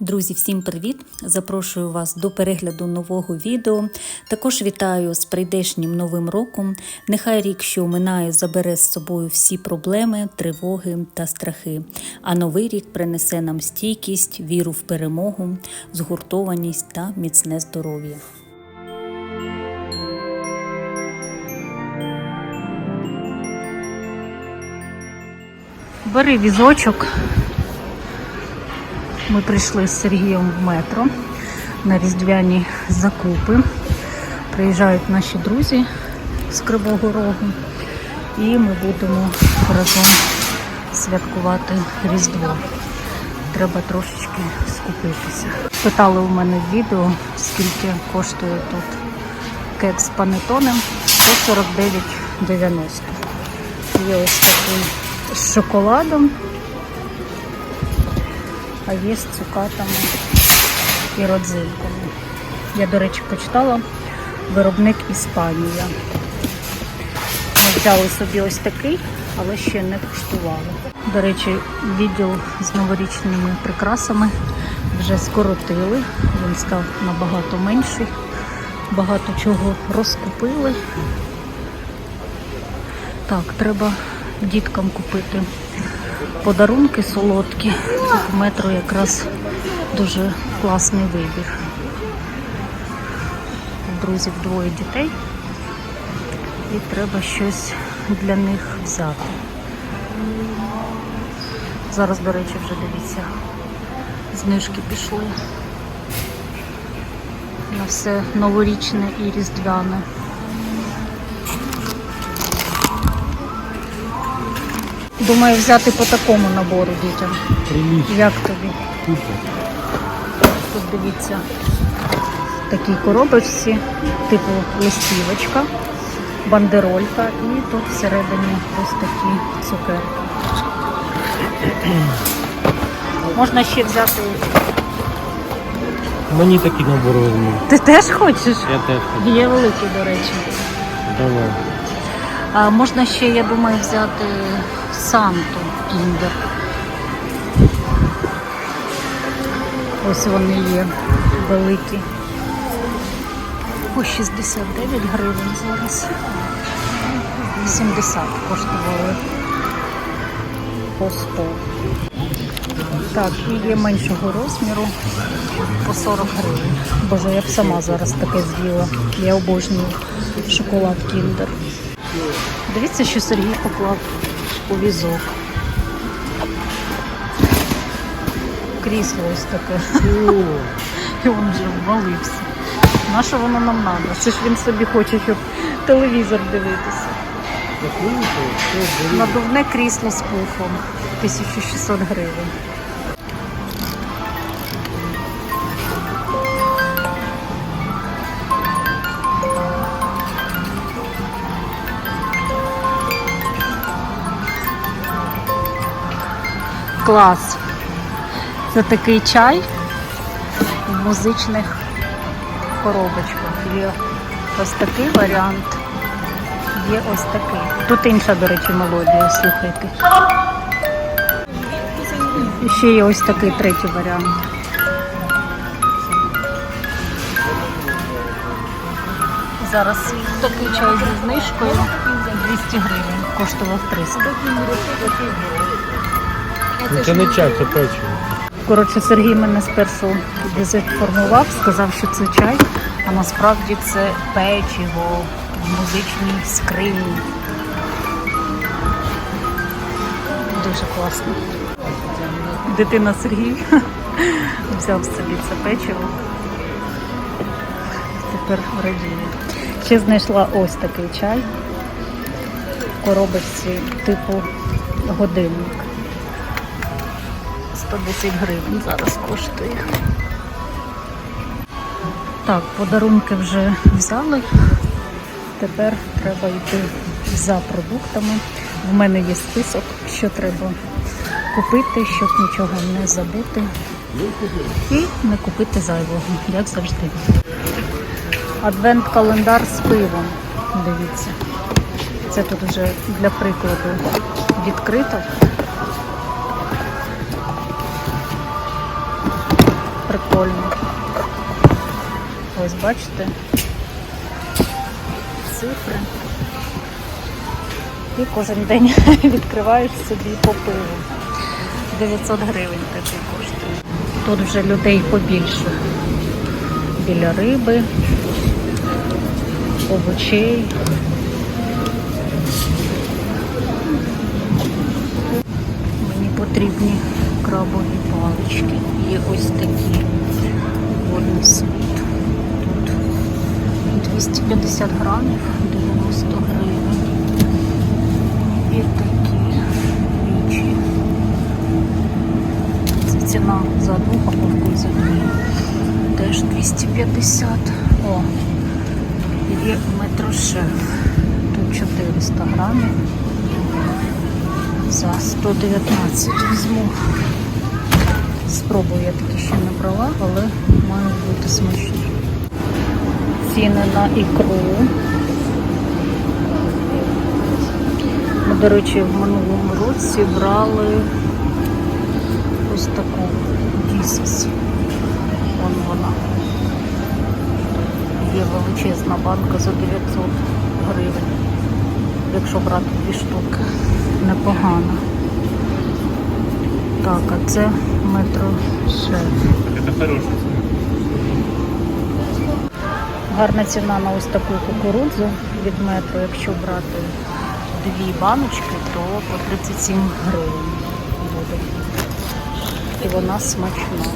Друзі, всім привіт! Запрошую вас до перегляду нового відео. Також вітаю з прийдешнім новим роком. Нехай рік, що минає, забере з собою всі проблеми, тривоги та страхи. А новий рік принесе нам стійкість, віру в перемогу, згуртованість та міцне здоров'я. Бери візочок. Ми прийшли з Сергієм в метро на різдвяні закупи. Приїжджають наші друзі з Кривого Рогу і ми будемо разом святкувати Різдво. Треба трошечки скупитися. Питали у мене в відео, скільки коштує тут кекс з панетоном 149,90. Є ось такий з шоколадом а є з цукатами і родзинками. Я, до речі, почитала виробник Іспанія. Ми взяли собі ось такий, але ще не куштували. До речі, відділ з новорічними прикрасами вже скоротили. Він став набагато менший. Багато чого розкупили. Так, треба діткам купити подарунки солодкі. Тут метро якраз дуже класний вибір. У друзів двоє дітей. І треба щось для них взяти. Зараз, до речі, вже дивіться, знижки пішли на все новорічне і різдвяне. Думаю, взяти по такому набору дітям. Прилично. Як тобі? Тут дивіться такі коробочці, типу листівочка, бандеролька і тут всередині ось такі цукерки. Можна ще взяти. Мені такий набор візьму. Ти теж хочеш? Я теж хочу. Є великий, до речі. Давай. А можна ще, я думаю, взяти Санту Кіндер. Ось вони є великі. По 69 гривень зараз. 70 коштували по 100. Так, і є меншого розміру по 40 гривень. Боже, я б сама зараз таке з'їла. Я обожнюю шоколад Кіндер. Дивіться, що Сергій поклав у візок. Крісло ось таке. І він вже ввалився. На що воно нам треба? Це ж він собі хоче, щоб телевізор дивитися. Надувне крісло з пуфом. 1600 гривень. Клас. Це такий чай в музичних коробочках. Є ось такий варіант. Є ось такий. Тут інша, до речі, мелодія, слухайте. І ще є ось такий третій варіант. Зараз такий чай зі знижкою 200 гривень, коштував 300. Ну, Це не чай, це печиво. Коротше, Сергій мене спершу дезінформував, сказав, що це чай, а насправді це печиво в музичній скрині. Дуже класно. Дитина Сергій взяв собі це печиво. Тепер радіє. Ще знайшла ось такий чай в коробочці типу годинник. 110 гривень зараз коштує. Так, подарунки вже взяли. Тепер треба йти за продуктами. В мене є список, що треба купити, щоб нічого не забути. І не купити зайвого, як завжди. Адвент-календар з пивом. Дивіться. Це тут вже для прикладу відкрито. Прикольно. Ось бачите? Цифри. І кожен день відкриваєш собі по пиву. 900 гривень такий коштує. Тут вже людей побільше. Біля риби, овочей. Мені потрібні крабові палички. Є ось такі. Водний світ. Тут 250 грамів, 90 гривень. І такі річі. Це ціна за одну упаковку за дві. Теж 250. О, є метрошеф. Тут 400 грамів. За 119 візьму. Спробую, я таки ще не брала, але мають бути смачні. Ціни на ікру. Ми, до речі, в минулому році брали ось таку дісіс. Вон вона. Є величезна банка за 900 гривень. Якщо брати дві штуки. Непогано. Так, а це метро шеф. Гарна ціна на ось таку кукурудзу від метро. Якщо брати дві баночки, то по 37 гривень буде. І вона смачна.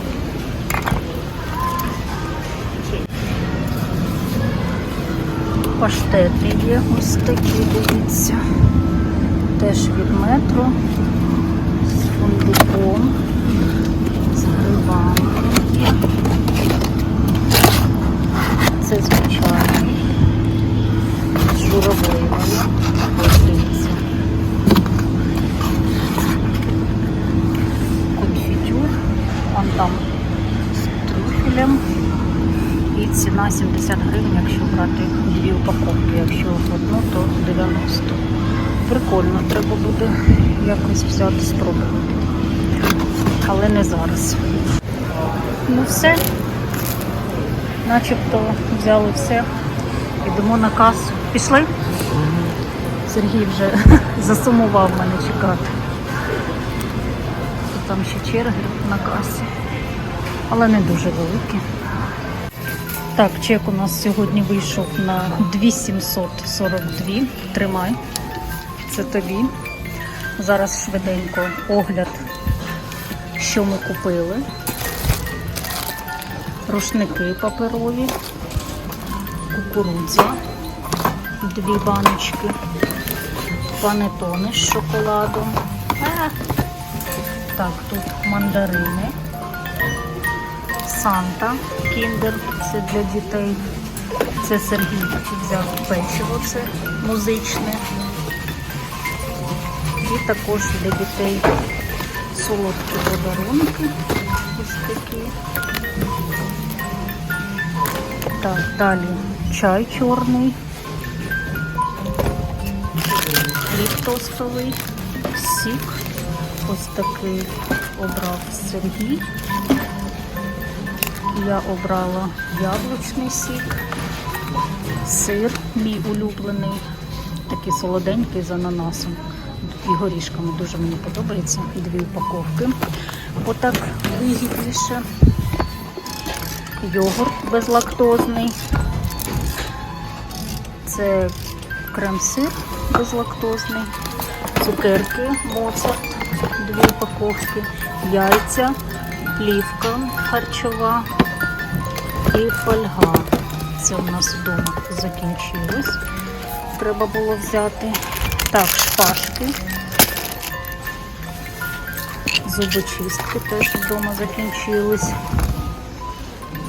Паштети є ось такі, дивіться. Теж від метро з фундуком, з грибами. Це звичайний. З дивіться. Конфітюр. Он там з трюфелем. І ціна 70 гривень, якщо брати дві упаковки. Якщо одну, то 90. Прикольно, треба буде якось взяти спробувати. Але не зараз. Ну все. Начебто взяли все. Йдемо на касу. Пішли? Сергій вже засумував мене чекати. Там ще черги на касі, але не дуже великі. Так, чек у нас сьогодні вийшов на 2742. Тримай. Це тобі. Зараз швиденько огляд, що ми купили. Рушники паперові, кукурудза, дві баночки, панетони з шоколадом. Так, тут мандарини, Санта, кіндер, це для дітей. Це Сергій взяв печиво, це музичне. І також для дітей солодкі подарунки. Ось такі. Так, далі чай чорний, хліб тостовий, сік. Ось такий обрав Сергій. Я обрала яблучний сік, сир, мій улюблений, такий солоденький з ананасом і горішками. Дуже мені подобається. Дві упаковки. Отак вигідніше йогурт безлактозний. Це крем-сир безлактозний, цукерки Моцарт, дві упаковки, яйця, плівка харчова і фольга. Це у нас вдома закінчилось. Треба було взяти. Так, шпажки. Зубочистки теж вдома закінчились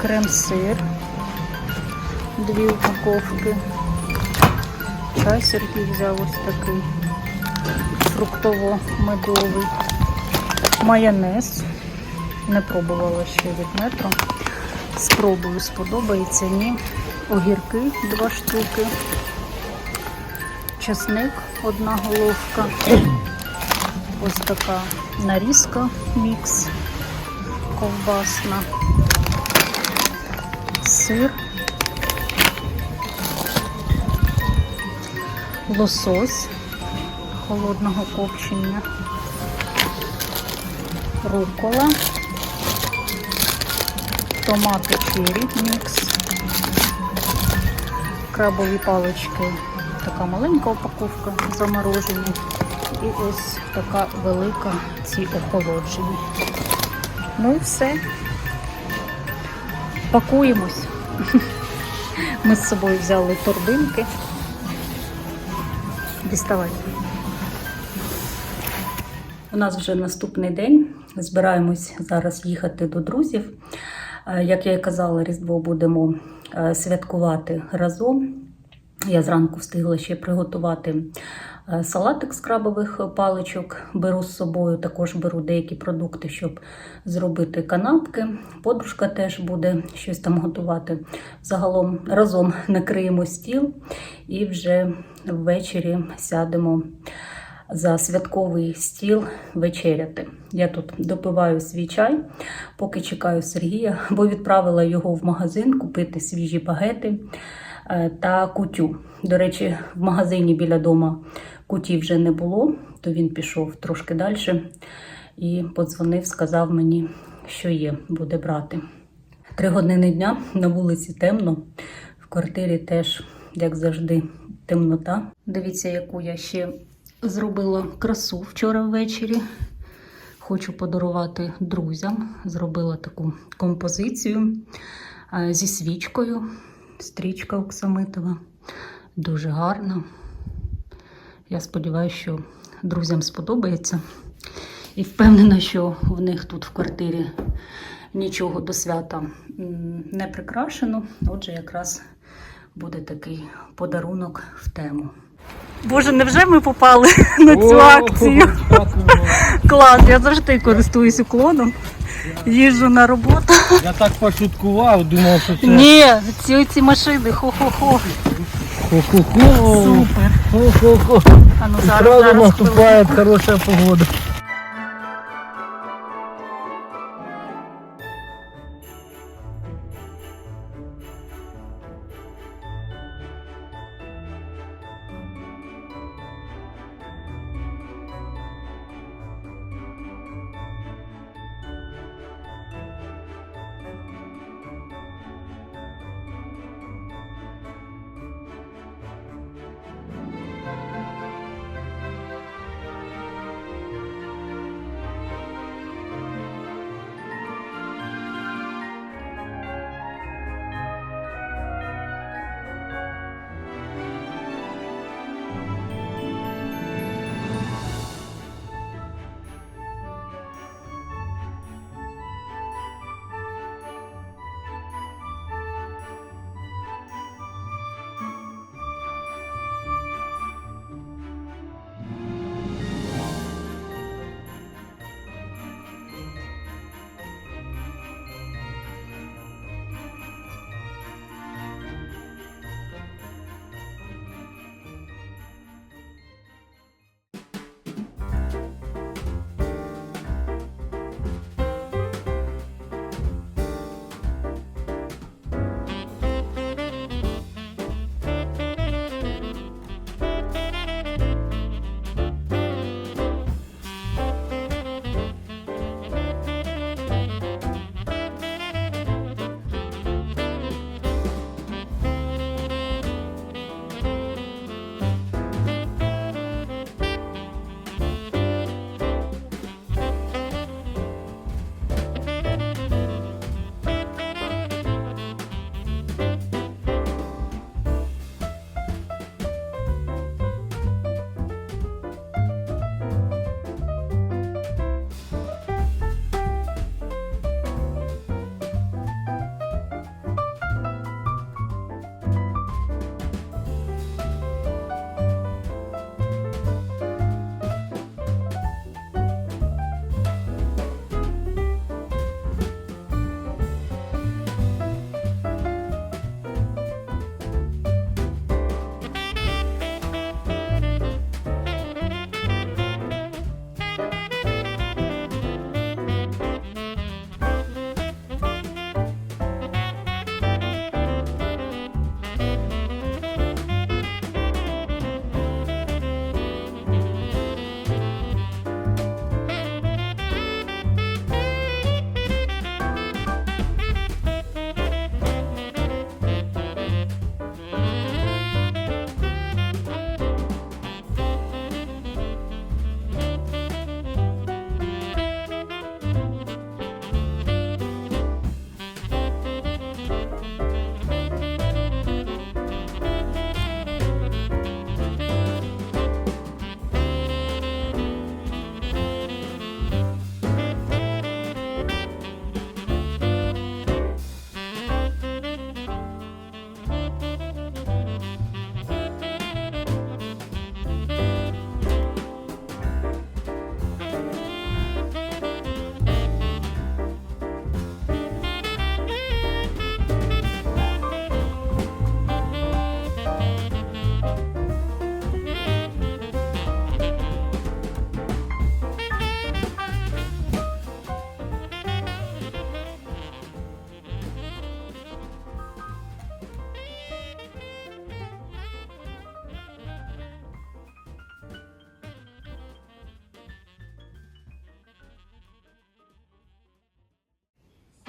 крем-сир, дві упаковки. Чай Сергій взяв ось такий фруктово-медовий. Майонез. Не пробувала ще від метро. Спробую, сподобається. Ні. Огірки два штуки. Часник одна головка. Ось така нарізка мікс ковбасна. сир, лосось холодного копчення, рукола, томати чері мікс, крабові палички, така маленька упаковка заморожені. І ось така велика ці охолоджені. Ну і все. Пакуємось. Ми з собою взяли торбинки. Діставайте. У нас вже наступний день. Збираємось зараз їхати до друзів. Е, Як я і казала, Різдво будемо е, святкувати разом. Я зранку встигла ще приготувати е, салатик з крабових паличок. Беру з собою, також беру деякі продукти, щоб зробити канапки. Подружка теж буде щось там готувати. Загалом разом накриємо стіл і вже ввечері сядемо за святковий стіл вечеряти. Я тут допиваю свій чай, поки чекаю Сергія, бо відправила його в магазин купити свіжі багети та кутю. До речі, в магазині біля дома куті вже не було, то він пішов трошки далі і подзвонив, сказав мені, що є, буде брати. Три години дня на вулиці темно, в квартирі теж, як завжди, темнота. Дивіться, яку я ще зробила красу вчора ввечері. Хочу подарувати друзям. Зробила таку композицію е, зі свічкою. Стрічка оксамитова. Дуже гарна. Я сподіваюся, що друзям сподобається. І впевнена, що в них тут в квартирі нічого до свята не прикрашено. Отже, якраз буде такий подарунок в тему. Боже, невже ми попали на цю акцію? Клас, я завжди користуюсь уклоном. Їжджу на роботу. Я так пошуткував, думав, що це Ні, ці, ці машини, хо-хо-хо. хо-хо-хо. Супер. Хо-хо-хо. А ну зараз, Сразу зараз. наступає хороша погода.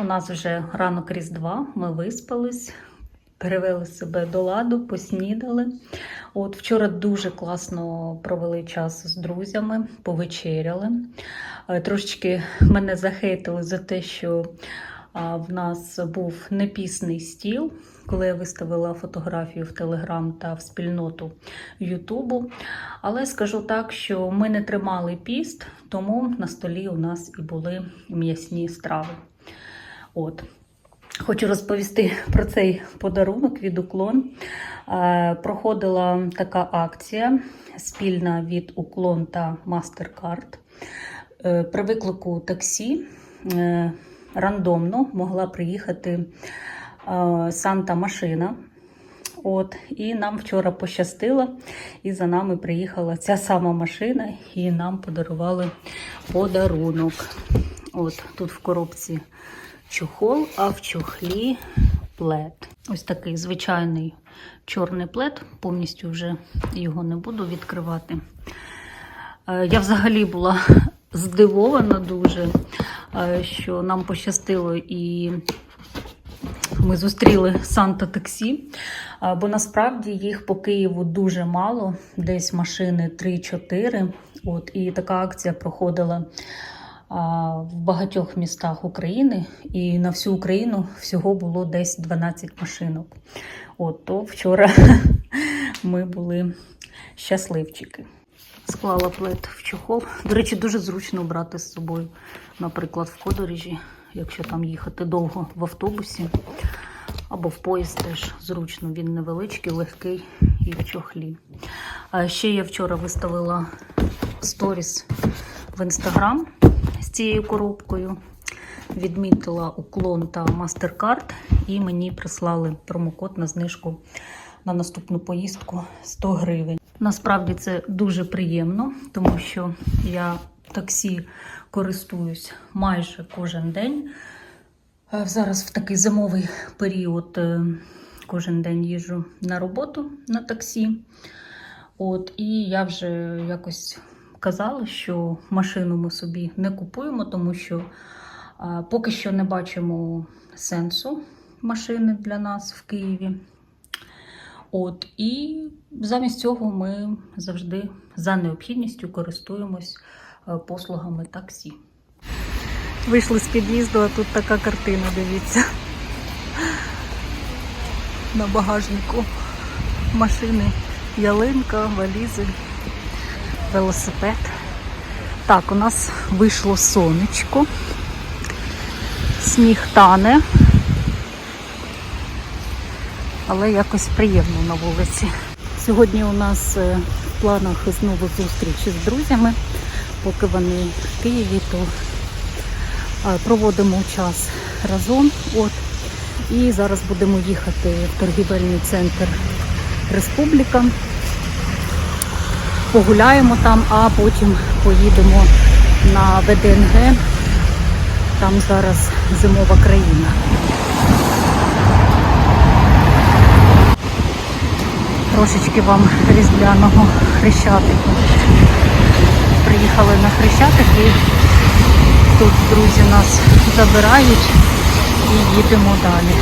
У нас вже ранок Різдва, ми виспались, перевели себе до ладу, поснідали. От вчора дуже класно провели час з друзями, повечеряли. Е, Трошечки мене захейтили за те, що в нас був непісний стіл, коли я виставила фотографію в Телеграм та в спільноту Ютубу. Але скажу так, що ми не тримали піст, тому на столі у нас і були м'ясні страви. От. Хочу розповісти про цей подарунок від Уклон. Е, Проходила така акція спільна від Уклон та MasterCard. Е, При виклику таксі е, рандомно могла приїхати Санта машина. От, і нам вчора пощастило, і за нами приїхала ця сама машина, і нам подарували подарунок. От тут в коробці чохол, а в чохлі плед. Ось такий звичайний чорний плед, повністю вже його не буду відкривати. Е, Я взагалі була здивована дуже, е, що нам пощастило і ми зустріли Санта таксі, бо насправді їх по Києву дуже мало, десь машини 3-4. От, і така акція проходила в багатьох містах України, і на всю Україну всього було десь 12 машинок. От, то вчора ми були щасливчики. Склала плед в чохол. До речі, дуже зручно брати з собою, наприклад, в подорожі, якщо там їхати довго в автобусі або в поїзд теж зручно. Він невеличкий, легкий і в чохлі. А ще я вчора виставила сторіс в інстаграм з цією коробкою. Відмітила уклон та MasterCard і мені прислали промокод на знижку на наступну поїздку 100 гривень. Насправді це дуже приємно, тому що я таксі користуюсь майже кожен день. Е, Зараз в такий зимовий період е, кожен день їжджу на роботу на таксі. От, і я вже якось казала, що машину ми собі не купуємо, тому що поки що не бачимо сенсу машини для нас в Києві. От, і замість цього ми завжди за необхідністю користуємось е, послугами таксі. Вийшли з під'їзду, а тут така картина, дивіться. На багажнику машини ялинка, валізи, велосипед. Так, у нас вийшло сонечко. Сніг тане. Але якось приємно на вулиці. Сьогодні у нас е, в планах знову зустріч з друзями. Поки вони в Києві, то е, проводимо час разом. От. І зараз будемо їхати в торгівельний центр Республіка. Погуляємо там, а потім поїдемо на ВДНГ. Там зараз зимова країна. Трошечки вам різдвяного хрещатику. Приїхали на хрещатик і тут друзі нас забирають і їдемо далі.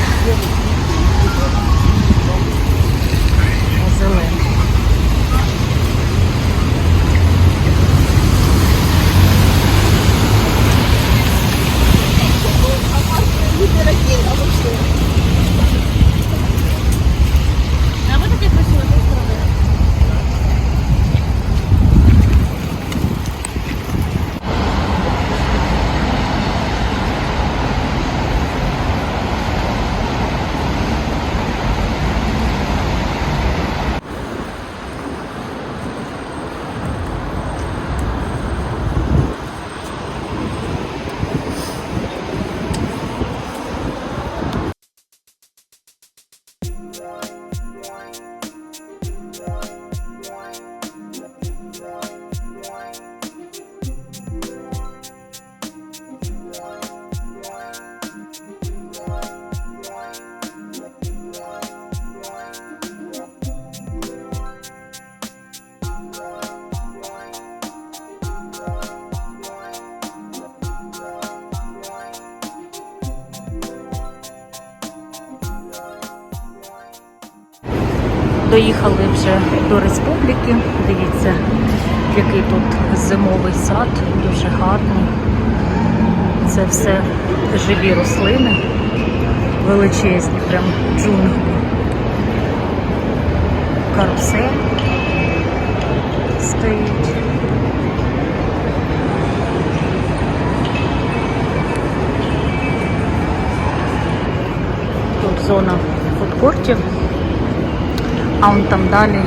Доїхали вже до республіки. Дивіться, який тут зимовий сад, дуже гарний. Це все живі рослини, величезні, прям джунглі. Карусель стоїть. Тут зона фудкортів, а вон там далі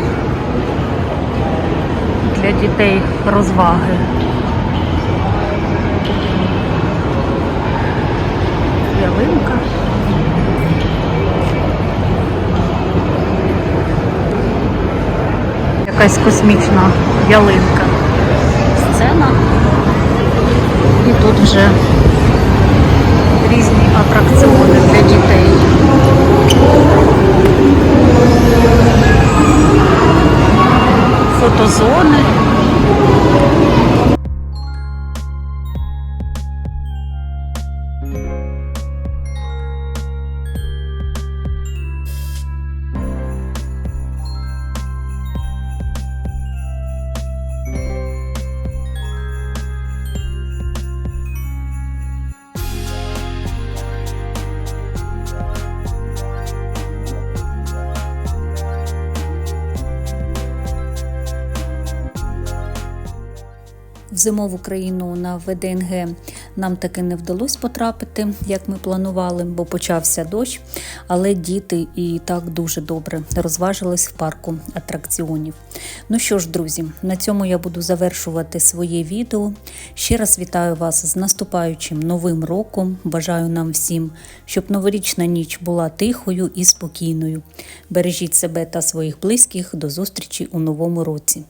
для дітей розваги. Ялинка. Якась космічна ялинка. Сцена. І тут вже різні атракціони для дітей. Фотозони. Зимову країну на ВДНГ нам таки не вдалося потрапити, як ми планували, бо почався дощ. Але діти і так дуже добре розважились в парку атракціонів. Ну що ж, друзі, на цьому я буду завершувати своє відео. Ще раз вітаю вас з наступаючим новим роком. Бажаю нам всім, щоб новорічна ніч була тихою і спокійною. Бережіть себе та своїх близьких. До зустрічі у новому році.